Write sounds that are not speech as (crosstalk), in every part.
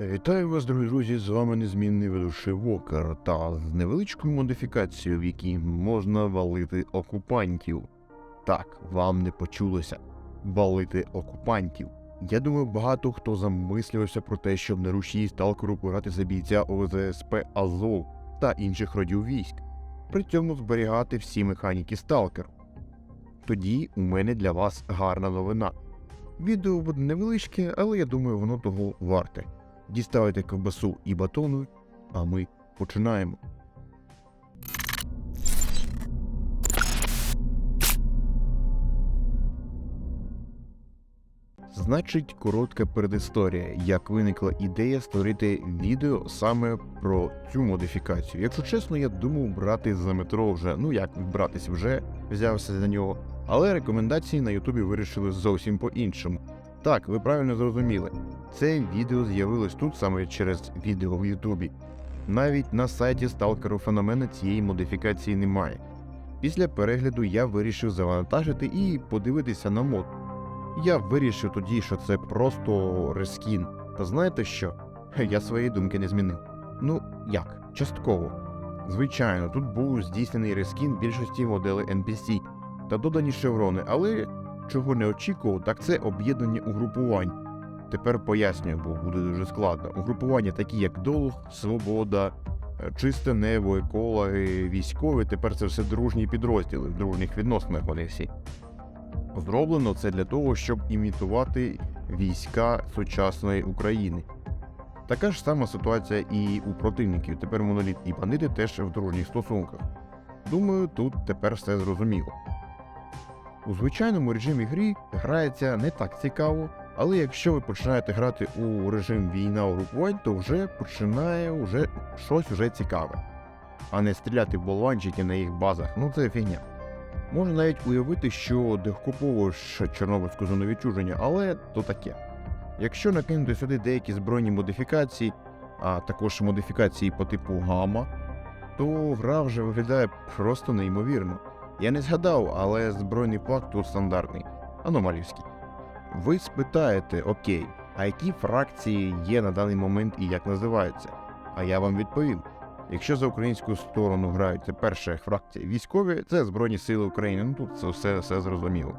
Вітаю вас, дорогі друзі! З вами незмінний ведучий Вокер та з невеличкою модифікацією, в якій можна валити окупантів. Так, вам не почулося валити окупантів. Я думаю, багато хто замислювався про те, щоб на руші сталкеру пограти за бійця ОЗСП Азов та інших родів військ, при цьому зберігати всі механіки сталкеру. Тоді у мене для вас гарна новина. Відео буде невеличке, але я думаю, воно того варте. Діставайте ковбасу і батону, а ми починаємо. Значить, коротка передісторія, як виникла ідея створити відео саме про цю модифікацію. Якщо чесно, я думав брати за метро вже, ну як братись вже взявся за нього, але рекомендації на Ютубі вирішили зовсім по-іншому. Так, ви правильно зрозуміли. Це відео з'явилось тут саме через відео в Ютубі. Навіть на сайті сталкеру феномена цієї модифікації немає. Після перегляду я вирішив завантажити і подивитися на мод. Я вирішив тоді, що це просто рескін. Та знаєте що? (laughs) Я своєї думки не змінив. Ну, як? Частково. Звичайно, тут був здійснений рескін більшості моделей NPC та додані шеврони, але чого не очікував, так це об'єднання угрупувань. Тепер пояснюю, бо буде дуже складно. Угрупування такі, як Долг, Свобода, е, Чисте небо, екологи, військові, тепер це все дружні підрозділи, в дружніх відносинах вони всі. Зроблено це для того, щоб імітувати війська сучасної України. Така ж сама ситуація і у противників. Тепер моноліт і бандити теж в дружніх стосунках. Думаю, тут тепер все зрозуміло. У звичайному режимі грі грається не так цікаво, але якщо ви починаєте грати у режим війна угрупувань, то вже починає уже щось вже цікаве. А не стріляти в болванчики на їх базах, ну це фігня. Можна навіть уявити, що декуповуєш Чорнобильську зону відчуження, але то таке. Якщо накинути сюди деякі збройні модифікації, а також модифікації по типу гамма, то гра вже виглядає просто неймовірно. Я не згадав, але збройний флаг тут стандартний, аномалівський. Ви спитаєте, окей, а які фракції є на даний момент і як називаються? А я вам відповім. Якщо за українську сторону грають перша фракція військові, це Збройні Сили України, ну тут це все, все зрозуміло.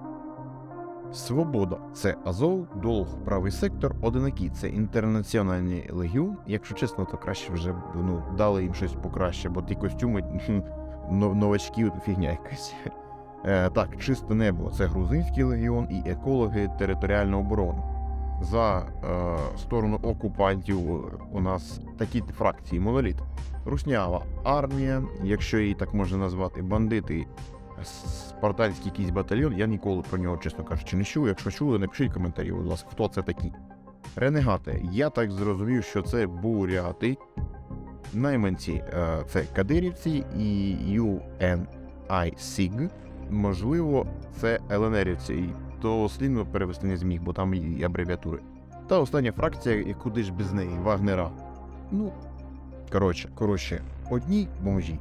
Свобода це Азов, Долг, правий сектор, одинаки це інтернаціональний легіон. Якщо чесно, то краще вже ну, дали їм щось покраще, бо ті костюми новачків фігня якась. Е, так, чисте небо це грузинський легіон і екологи територіальної оборони. За е, сторону окупантів у нас такі фракції моноліт. Руснява армія, якщо її так можна назвати, бандити, спартанський якийсь батальйон. Я ніколи про нього, чесно кажучи, не чув. Якщо чули, напишіть коментарі, будь ласка, хто це такі. Ренегати. Я так зрозумів, що це буряти. Найманці е, це кадирівці і UNICIG. Можливо, це ЛНРівці, і то слідно перевести не зміг, бо там і абревіатури. Та остання фракція, і куди ж без неї, Вагнера. Ну, коротше, коротше, одні бомжі.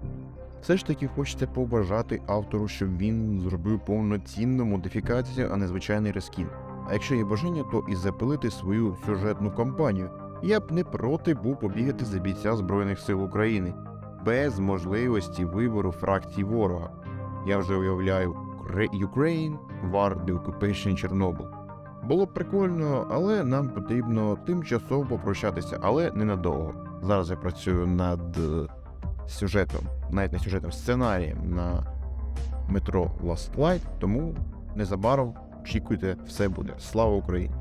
Все ж таки хочеться побажати автору, щоб він зробив повноцінну модифікацію, а не звичайний рескін. А якщо є бажання, то і запилити свою сюжетну кампанію. Я б не проти був побігати за бійця Збройних сил України без можливості вибору фракцій ворога. Я вже уявляю Ukraine, War the Occupation Chernobyl. Було б прикольно, але нам потрібно тимчасово попрощатися, але ненадовго. Зараз я працюю над е, сюжетом, навіть не сюжетом, сценарієм на метро Last Light, тому незабаром очікуйте, все буде. Слава Україні!